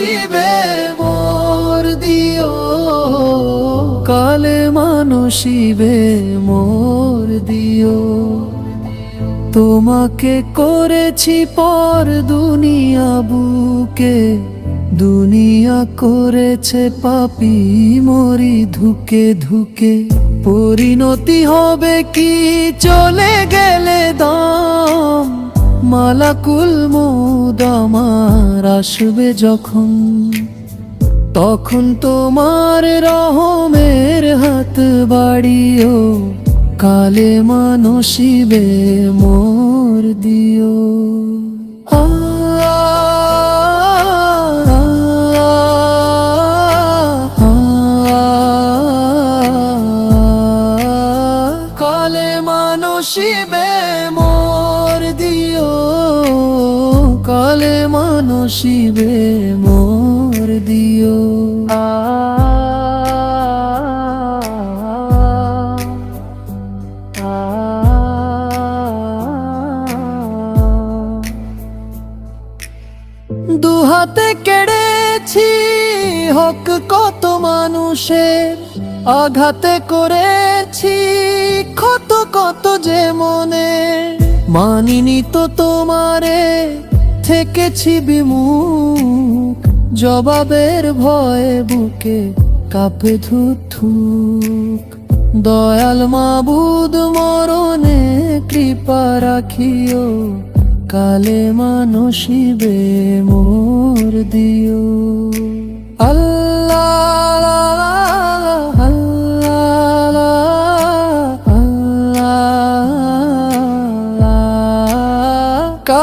মানুষিবে মোর দিও, কালে মানুষিবে মোর দিও। তোমাকে করেছি পর দুনিয়া বুকে, দুনিয়া করেছে পাপি মরি ধুকে ধুকে। পরিণতি হবে কি? চলে গেলে দাম মালাকুল মুদ আমার আসবে যখন তখন তোমার রহমের হাত বাড়িও কালে মানসিবে মোর দিও কালে মানসিবে মোর কালে মানসিবে মোর দিও। দুহাতে কেড়েছি হক কত মানুষের, আঘাতে করেছি কত কত যে মনে মানিনি তো তোমারে থেকেছি বিমুখ, জবাবের ভয়ে বুকে কাপে ধুথুক দয়াল মাবুদ মরণে কৃপা রাখিও কালে মানসিবে মোর দিও।